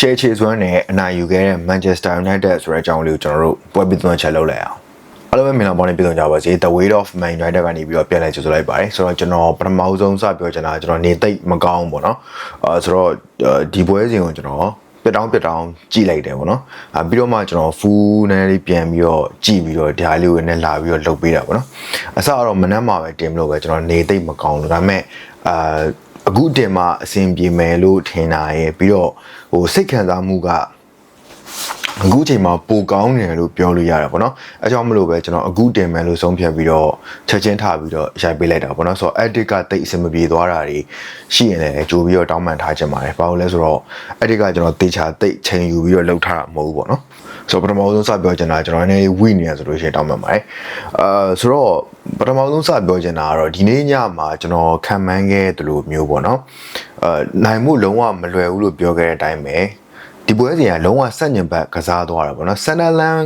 share ချေစွမ်းနဲ့အနိုင်ယူခဲ့တဲ့ Manchester United ဆိုတဲ့အကြောင်းလေးကိုကျွန်တော်တို့ပွဲပြီးသွင်းချက်လုပ်လိုက်အောင်အားလုံးပဲမင်္ဂလာပါနေပြည်တော်ကြပါစေ The Weight of Man United ကနေပြီးတော့ပြန်လဲကြိုဆိုလိုက်ပါတယ်ဆိုတော့ကျွန်တော်ပထမဆုံးစပြောချင်တာကျွန်တော်နေသိပ်မကောင်းဘူးပေါ့နော်အဲဆိုတော့ဒီပွဲစဉ်ကိုကျွန်တော်ပြတောင်းပြတောင်းကြည့်လိုက်တယ်ပေါ့နော်အဲပြီးတော့မှကျွန်တော် full နည်းနည်းလေးပြန်ပြီးတော့ကြည့်ပြီးတော့ဒါလေးကိုလည်းလာပြီးတော့လုပ်ပေးတာပေါ့နော်အစကတော့မနှမ်းမှာပဲတင်မလို့ပဲကျွန်တော်နေသိပ်မကောင်းလို့ဒါပေမဲ့အာ အခုတင်မှာအဆင်ပြေမယ်လို့ထင်တာရဲ့ပြီးတော့ဟိုစိတ်ခံစားမှုကအခုချိန်မှာပိုကောင်းနေတယ်လို့ပြောလို့ရတာပေါ့နော်အဲကြောင့်မလို့ပဲကျွန်တော်အခုတင်မယ်လို့ဆုံးဖြတ်ပြီးတော့ချက်ချင်းထားပြီးတော့ရိုက်ပေးလိုက်တာပေါ့နော်ဆိုတော့ edit ကတိတ်အဆင်မပြေသွားတာတွေရှိရင်လည်းကြိုပြီးတော့တောင်းပန်ထားချင်ပါတယ်ဘာလို့လဲဆိုတော့ edit ကကျွန်တော်တေချာတိတ်ချိန်ယူပြီးတော့လုပ်ထားတာမဟုတ်ဘူးပေါ့နော် ဆိုတော့ပထမဆုံးစပြောချင်တာကျွန်တော်နည်းနည်းဝိနေရဆိုလို့ရှိရင်တောင်းပန်ပါတယ်အာဆိုတော့ပထမဆုံးစပြောချင်တာကတော့ဒီနေ့ညမှာကျွန်တော်ခံမှန်းခဲ့သလိုမျိုးပေါ့နော်အာနိုင်မှုလုံးဝမလွယ်ဘူးလို့ပြောခဲ့တဲ့အတိုင်းပဲဒီပွဲစဉ်ကလုံးဝဆက်ညင်ဘက်ကစားသွားတာပေါ့နော်ဆန်နယ်လန်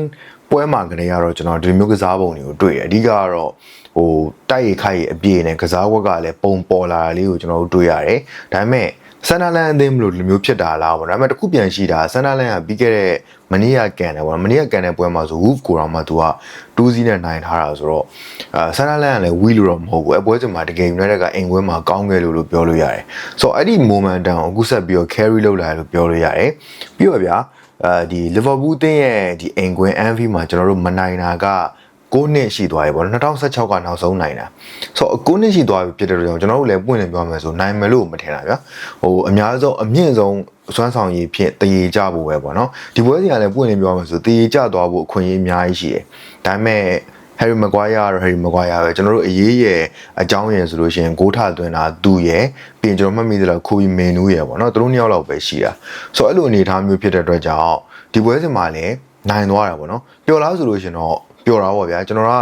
ပွဲမှာကလေးကတော့ကျွန်တော်ဒီမျိုးကစားပုံတွေကိုတွေ့တယ်အဓိကကတော့ဟိုတိုက်ရိုက်ခိုက်အပြည့်နဲ့ကစားဝက်ကလည်းပုံပေါ်လာတာလေးကိုကျွန်တော်တို့တွေ့ရတယ်ဒါပေမဲ့ ဆန်နာလန်အသင်းမလို့ဒီမျိုးဖြစ်တာလားပေါ့ဒါပေမဲ့တခုပြန်ရှိတာဆန်နာလန်ကပြီးခဲ့တဲ့မနေ့ကကန်တယ်ပေါ့မနေ့ကကန်တဲ့ပွဲမှာဆို Wolf ကိုတော့မှသူကတူးစီးနဲ့နိုင်ထားတာဆိုတော့အာဆန်နာလန်ကလည်းဝီလို့တော့မဟုတ်ဘူးအပွဲစဉ်မှာတကယ် United ကအိမ်ကွင်းမှာကောင်းခဲ့လို့လို့ပြောလို့ရတယ်ဆိုတော့အဲ့ဒီ momentum ကိုအခုဆက်ပြီးတော့ carry လုပ်လာတယ်လို့ပြောလို့ရတယ်ပြီးတော့ဗျာအဲဒီ Liverpool တင်းရဲ့ဒီအိမ်ကွင်း Anfield မှာကျွန်တော်တို့မနိုင်တာက 9နှစ်ရှိသွားပြီပေါ့2016ကနောက်ဆုံးနိုင်တာဆိုတော့9နှစ်ရှိသွားပြီဖြစ်တဲ့တော့ကျွန်တော်တို့လည်းပွင့်နေပြောမယ်ဆိုနိုင်မယ်လို့မထင်တာဗျာဟိုအများဆုံးအမြင့်ဆုံးစွမ်းဆောင်ရည်ဖြင့်တည်ကြဖို့ပဲပေါ့နော်ဒီပွဲစီကလည်းပွင့်နေပြောမယ်ဆိုတည်ကြသွားဖို့အခွင့်အရေးအများကြီးရှိတယ်ဒါပေမဲ့ Harry Maguire ကတော့ Harry Maguire ပဲကျွန်တော်တို့အရေးရဲ့အကြောင်းရယ်ဆိုလို့ရှိရင်ဂိုးထသွင်းတာသူရယ်ပြီးရင်ကျွန်တော်မှတ်မိသလောက်ခိုဘီမင်နူးရယ်ပေါ့နော်သူတို့နှစ်ယောက်လောက်ပဲရှိတာဆိုတော့အဲ့လိုအနေအထားမျိုးဖြစ်တဲ့အတွက်ကြောင့်ဒီပွဲစဉ်မှာလည်း နိုင်သွားတာပေါ့နော်ပျော်လားဆိုလို့ရှိရင်တော့ပျော်တာပေါ့ဗျာကျွန်တော်က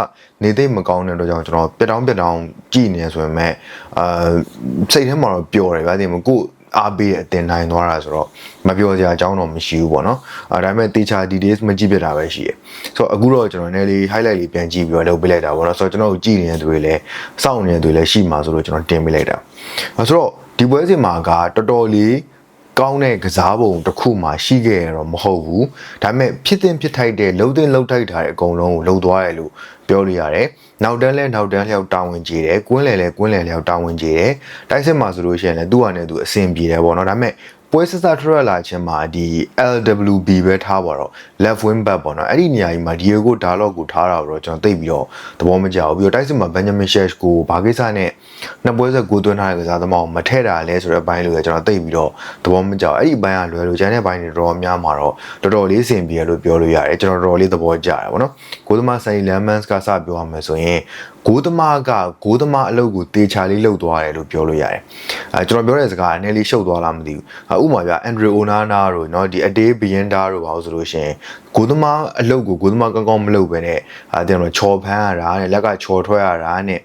နေသိမကောင်းတဲ့အတွက်ကြောင့်ကျွန်တော်ပြတောင်းပြတောင်းကြည်နေရဆိုပေမဲ့အာစိတ်ထဲမှာတော့ပျော်တယ်ဗျာဒီမှာကိုအားပေးတဲ့အတင်နိုင်သွားတာဆိုတော့မပြောစရာအကြောင်းတော့မရှိဘူးပေါ့နော်အဲဒါပေမဲ့တေချာ details မကြည့်ပြတာပဲရှိရယ်ဆိုတော့အခုတော့ကျွန်တော်နည်းလေး highlight လေးပြန်ကြည့်ပြီးတော့လုပ်ပေးလိုက်တာပေါ့နော်ဆိုတော့ကျွန်တော်ကြည့်နေတဲ့သူတွေလည်းစောင့်နေတဲ့သူတွေလည်းရှိမှာဆိုတော့ကျွန်တော်တင်ပေးလိုက်တာအဲဆိုတော့ဒီပွဲစဉ်မှာကတော်တော်လေး ကောင်းတဲ့ကစားပုံတစ်ခုမှရှိခဲ့ရတော့မဟုတ်ဘူးဒါပေမဲ့ဖြစ်တင်ဖြစ်ထိုက်တဲ့လှုပ်တင်လှုပ်ထိုက်တာတဲ့အကုန်လုံးကိုလှုပ်သွားတယ်လို့ပြောလို့ရတယ်နောက်တန်းလဲနောက်တန်းလျောက်တာဝန်ကြီးတယ်ကွင်းလဲလဲကွင်းလဲလျောက်တာဝန်ကြီးတယ်တိုက်စစ်မှာဆိုလို့ရှိရင်လည်းသူ့ဟာနဲ့သူအဆင်ပြေတယ်ပေါ့နော်ဒါပေမဲ့ ပွဲစစထရလာခြင်းမှာဒီ LWB ပဲထားပါတော့ left wing back ပေါ့နော်အဲ့ဒီနေရာကြီးမှာ Diego Dalot ကိုထားတာတော့ကျွန်တော်သိပြီးတော့သဘောမကျဘူးပြီးတော့တိုက်စစ်မှာ Benjamin Shesh ကိုဘာကိစ္စနဲ့နှစ်ပွဲဆက်ကိုသွင်းထားတဲ့ကစားသမားကိုမထည့်တာလဲဆိုတဲ့အပိုင်းလို့ကျွန်တော်သိပြီးတော့သဘောမကျဘူးအဲ့ဒီဘိုင်းကလွယ်လို့ကျန်တဲ့ဘိုင်းတွေတော်တော်များမှာတော့တော်တော်လေးစင်ပြေလို့ပြောလို့ရတယ်ကျွန်တော်တော်တော်လေးသဘောကျတယ်ပေါ့နော်ကိုသမားဆိုင်လမ်မန်စ်ကစပြောရမယ်ဆိုရင်ဂိုးသမားကဂိုးသမားအလုပ်ကိုတေချာလေးလုပ်သွားတယ်လို့ပြောလို့ရတယ်။အဲကျွန်တော်ပြောတဲ့စကားကနည်းလေးရှုပ်သွားလားမသိဘူး။ဥပမာပြအန်ဒရီအိုနာနာတို့เนาะဒီအတေးဘီယန်ဒါတို့ပါလို့ဆိုလို့ရှိရင်ဂိုးသမားအလုပ်ကိုဂိုးသမားကောင်းကောင်းမလုပ်ပဲနဲ့အဲကျွန်တော်ချော်ဖန်းရတာနဲ့လက်ကချော်ထွက်ရတာနဲ့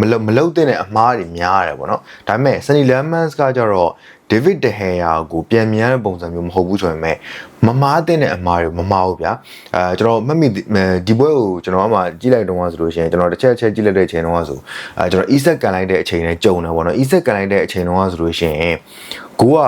မလုပ်မလုပ်တဲ့အမားတွေများရတယ်ပေါ့နော်။ဒါပေမဲ့ဆန်နီလမ်မန်စ်ကကြတော့ဒေးဗစ်ဒဟေယာကိုပြန်မြင်ရတဲ့ပုံစံမျိုးမဟုတ်ဘူးဆိုရင်မဲ့မမားတဲ့အမားတွေမမားဘူးဗျာအဲကျွန်တော်မှတ်မိဒီဘွဲကိုကျွန်တော်ကမှကြည့်လိုက်တော့ဆိုလို့ရှိရင်ကျွန်တော်တစ်ချက်ချက်ကြည့်လိုက်တဲ့အချိန်တော့ဆိုအဲကျွန်တော် e-set ကန်လိုက်တဲ့အချိန်နဲ့ကြုံတယ်ပေါ့နော် e-set ကန်လိုက်တဲ့အချိန်တော့ဆိုလို့ရှိရင်ကိုက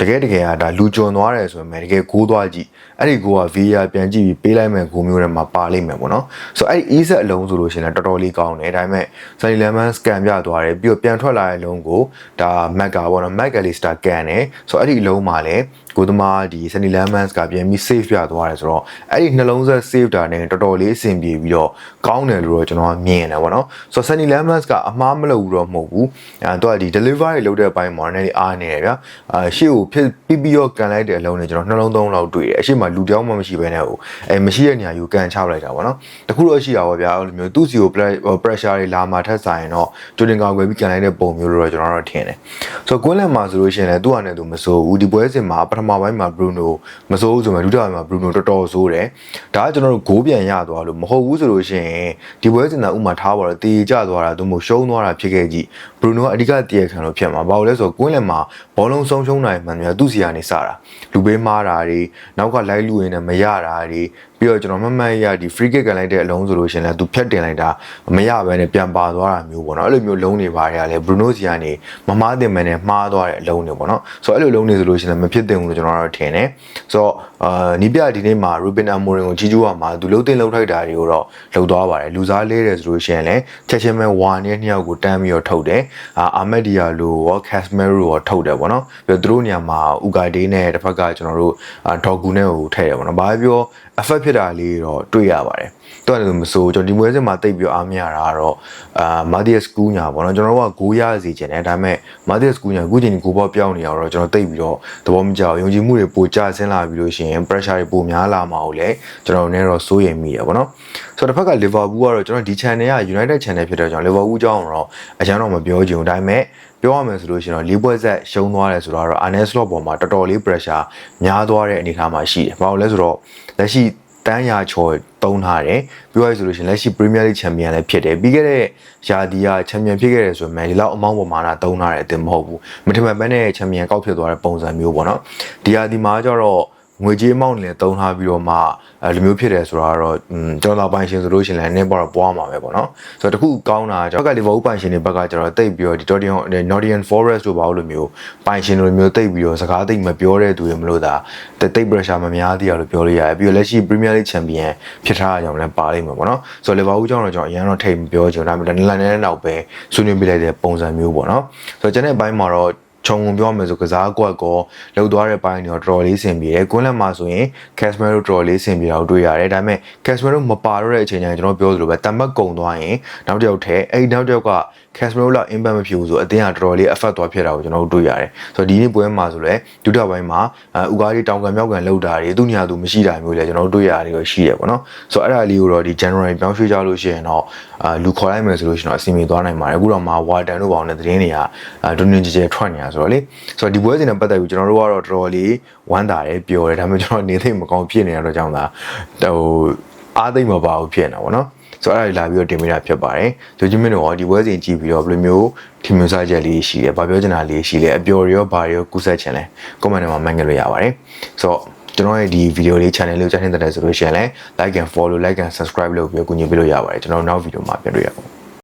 တကယ်တကယ်ကဒါလူကြုံသွားတယ်ဆိုရင်တကယ်ကိုးသွားကြည့်အဲ့ဒီကိုက VR ပြန်ကြည့်ပြီးပေးလိုက်မဲ့ကိုမျိုးတွေမှာပါလိမ့်မယ်ပေါ့နော်ဆိုတော့အဲ့ဒီ e-set အလုံးဆိုလို့ရှိရင်တော်တော်လေးကောင်းတယ်ဒါပေမဲ့ Sunny Lemon scan ပြသွားတယ်ပြီးတော့ပြန်ထွက်လာတဲ့အလုံးကိုဒါ Mac ကပေါ့နော် Mac Alistair ကန်တယ်ဆိုတော့အဲ့ဒီအလုံးမှာလည်းကိုသမားဒီ Sunny Lemons ကပြန်ပြီး save ပြသွားတယ်ဆိုတော့အဲ့ဒီနှလုံးဆက် save တာနဲ့တော်တော်လေးအဆင်ပြေပြီးတော့ကောင်းတယ်လို့တော့ကျွန်တော်မြင်တယ်ပေါ့နော်ဆိုတော့ Sunny Lemons ကအမှားမလုပ်ဘူးတော့မဟုတ်ဘူးအဲတော့ဒီ delivery လုပ်တဲ့အပိုင်းမှာလည်းအားနေတယ်ဗျာအာရှေ့ကိုဖြစ်ပြီးပြီးတော့ကန်လိုက်တဲ့အလုံးနဲ့ကျွန်တော်နှလုံးသုံးလောက်တွေ့တယ်အရှိမလူတယောက်မှမရှိဘဲနဲ့ဟိုအဲမရှိတဲ့နေရာယူကန်ချလိုက်တာပေါ့နော်တခုတော့ရှိတာပေါ့ဗျာအဲ့လိုမျိုးသူ့စီကို pressure တွေလာမှထက်ဆိုင်တော့ဂျိုတင်ကောင်ွယ်ပြီးကန်လိုက်တဲ့ပုံမျိုးလို့တော့ကျွန်တော်တို့ထင်တယ်ဆိုတော့ကွင်းလန်မှာဆိုလို့ရှိရင်လည်းသူ့ဟာနဲ့သူမစိုးဘူးဒီပွဲစဉ်မှာပထမပိုင်းမှာ Bruno မစိုးဘူးဆိုမှဒုတိယပိုင်းမှာ Bruno တော်တော်ဆိုးတယ်ဒါကကျွန်တော်တို့ဂိုးပြန်ရသွားလို့မဟုတ်ဘူးဆိုလို့ရှိရင်ဒီပွဲစဉ်တာဥမာထားပါတော့တေကျသွားတာသူမို့ရှုံးသွားတာဖြစ်ခဲ့ကြည့် Bruno ကအဓိကတည်ရခံလို့ဖြစ်မှာဘာလို့လဲဆိုတော့ကွင်းလန်မှာဘောလုံးဆုံးရှုံးနိုင်မှန်များသူ့စီကနေစတာလူပေးမားတာတွေနောက်ကလိုက်လူရင်းနဲ့မရတာတွေပြီးတော့ကျွန်တော်မှတ်မှတ်ရဒီ free kick ကန်လိုက်တဲ့အလုံးဆိုလို့ရှင်လဲသူဖြတ်တင်လိုက်တာမရဘဲနဲ့ပြန်ပါသွားတာမျိုးပေါ့နော်အဲ့လိုမျိုးလုံးတွေပါရလဲ Bruno စီကနေမမားတင်မနဲ့မှားသွားတဲ့အလုံးတွေပေါ့နော်ဆိုတော့အဲ့လိုလုံးတွေဆိုလို့ရှင်လဲမဖြစ်တင်ဘူးလို့လို့ကျွန်တော်တို့ထင်တယ်ဆိုတော့အာနီးပြဒီနေ့မှာ Ruben Amorim ကိုကြီးကျူးရမှာသူလှုပ်တင်လှုပ်ထိုက်တာတွေကိုတော့လှုပ်သွားပါတယ်လူစားလဲတယ်ဆိုလို့ရှိရင်လည်းချက်ချင်းပဲဝါနဲ့နှစ်ယောက်ကိုတန်းပြီးတော့ထုတ်တယ်အာအာမက်ဒီယာလိုရော Casemiro ရောထုတ်တယ်ပေါ့နော်ပြီးတော့သူတို့နေရာမှာ Ugarte နဲ့တစ်ဖက်ကကျွန်တော်တို့ဒေါ်ကူနဲ့ကိုထည့်တယ်ပေါ့နော်ဘာပဲပြော effect ဖြစ်တာလေးတော့တွေ့ရပါတယ်တော့လည်းမစိုးကျွန်တော်ဒီမွေးစင်မှာတိတ်ပြီးအားမရတာကတော့အာမာဒီယက်စကူးညာပေါ့နော်ကျွန်တော်တို့ကဂိုးရစီခြင်းတယ်ဒါပေမဲ့မာဒီယက်စကူးညာအခုချိန်ဒီဂိုးဘောပြောင်းနေရတော့ကျွန်တော်တိတ်ပြီးတော့သဘောမကျဘူးယုံကြည်မှုတွေပိုကျဆင်းလာပြီးလို့ရှိရင် pressure တွေပိုများလာမှာကိုလည်းကျွန်တော်လည်းတော့စိုးရိမ်မိရပေါ့နော်ဆိုတော့တစ်ဖက်က Liverpool ကတော့ကျွန်တော်ဒီ channel က United channel ဖြစ်တဲ့ကြောင့် Liverpool ကြောင့်တော့အချမ်းတော့မပြောချင်ဘူးဒါပေမဲ့ပြောရမယ်ဆိုလို့ရှိရင်တော့လေးပွဲဆက်ရှုံးသွားတယ်ဆိုတော့ Arne Slot ပေါ်မှာတော်တော်လေး pressure များသွားတဲ့အနေအထားမှာရှိတယ်။ဘာလို့လဲဆိုတော့လက်ရှိတန်းရာချော်တုံးထားတယ်ပြောရဆိုလို့ရှိရင်လက်ရှိ Premier League Champion လည်းဖြစ်တယ်ပြီးခဲ့တဲ့ယာဒီက Champion ဖြစ်ခဲ့တယ်ဆိုရင်ဒီလောက်အမောင်းပေါ်မှာတာတုံးထားတယ်အတင်မဟုတ်ဘူးမထင်မှန်ဘဲနဲ့ Champion ကောက်ဖြစ်သွားတဲ့ပုံစံမျိုးပေါ့နော်ဒီယာဒီမှာကျတော့ ငွေကြေးအမောင်းလည်းတုံးထားပြီးတော့မှအဲလိုမျိုးဖြစ်တယ်ဆိုတာကတော့อืมကျွန်တော်ပိုင်ရှင်ဆိုလို့ရှိရင်လည်းနည်းပေါ်တော့ပွားမှာပဲပေါ့နော်ဆိုတော့တခုကောင်းတာကျွန်တော်ကလီဗာပူးပိုင်ရှင်တွေဘက်ကကျတော့တိတ်ပြီးတော့ဒီ Nottingham Nottingham Forest တို့ဘာလို့လိုမျိုးပိုင်ရှင်လိုမျိုးတိတ်ပြီးတော့စကားတိတ်မပြောတဲ့သူတွေမလို့ဒါတိတ် pressure မများသေးရလို့ပြောလို့ရတယ်ပြီးတော့လက်ရှိ Premier League Champion ဖြစ်ထားတာကြောင့်လည်းပါလိမ့်မယ်ပေါ့နော်ဆိုတော့လီဗာပူးကြောင့်တော့ကျွန်တော်အရင်တော့ထိတ်မပြောချင်ဘူးဒါပေမဲ့နလန်နဲ့နောက်ပဲဆွေးနွေးပြလိုက်တဲ့ပုံစံမျိုးပေါ့နော်ဆိုတော့ကျွန်တဲ့ဘိုင်းမှာတော့ ခြုံငုံပြောမယ်ဆိုကစားကွက်ကောလှုပ်သွားတဲ့ပိုင်းတွေတော့တော်တော်လေးဆင်ပြေတယ်ကွန်းလက်မှာဆိုရင် Casemiro တော်တော်လေးဆင်ပြေတာကိုတွေ့ရတယ်ဒါပေမဲ့ Casemiro မပါတော့တဲ့အချိန်ကျရင်ကျွန်တော်ပြောသလိုပဲတမတ်ကုံသွားရင်နောက်တစ်ယောက်ထဲအဲ့ဒီနောက်တစ်ယောက်က Casemiro လောက် impact မဖြစ်ဘူးဆိုအတင်းကတော်တော်လေး effect သွားဖြစ်တာကိုကျွန်တော်တို့တွေ့ရတယ်ဆိုတော့ဒီနေ့ပွဲမှာဆိုလဲဒုတိယပိုင်းမှာဥကားကြီးတောင်ကန်မြောက်ကန်လှုပ်တာတွေသူ့နေရာသူမရှိတာမျိုးလေကျွန်တော်တို့တွေ့ရတယ်ရှိတယ်ပေါ့နော်ဆိုတော့အဲ့ဒါလေးကိုတော့ဒီ January ပြောင်းရွှေ့ကြလို့ရှိရင်တော့အာလူခေါ်လိုက်မယ်ဆိုလို့ရှိရင်တော့အစီအမီသွားနိုင်ပါတယ်အခုတော့မှ Warden တို့ပေါင်းတဲ့သတင်းတွေကဒုညင်ကြဲကြဲထွက်နေတာဆိုတော့လေဆိုတော့ဒီပွဲစဉ်နဲ့ပတ်သက်ပြီးကျွန်တော်တို့ကတော့တော်တော်လေးဝမ်းသာတယ်ပျော်တယ်ဒါပေမဲ့ကျွန်တော်နေသိမကောင်းဖြစ်နေရတော့ကြောင့်သာဟိုအားသိမ့်မပါဘူးဖြစ်နေတာပေါ့နော် ဆိုတော့အဲ့ဒါလာပြီးတော့တင်ပေးတာဖြစ်ပါတယ်။ဂျိုဂျီမင်းတို့ရောဒီပွဲစဉ်ကြည့်ပြီးတော့ဘယ်လိုမျိုးထင်မြင်စားချက်လေးရှိတယ်။ဘာပြောချင်တာလေးရှိလဲ။အပျော်ရောဘာရောကူးဆက်ချင်လဲ။ comment ထဲမှာမှန်ခဲ့လို့ရပါတယ်။ဆိုတော့ကျွန်တော်ရဲ့ဒီ video လေး channel လေးကိုကြားနေတယ်ဆိုလို့ရှိရင်လည်း like and follow like and subscribe လုပ်ပြီးကူညီပေးလို့ရပါတယ်ကျွန်တော်နောက် video မှာပြန်တွေ့ရအောင်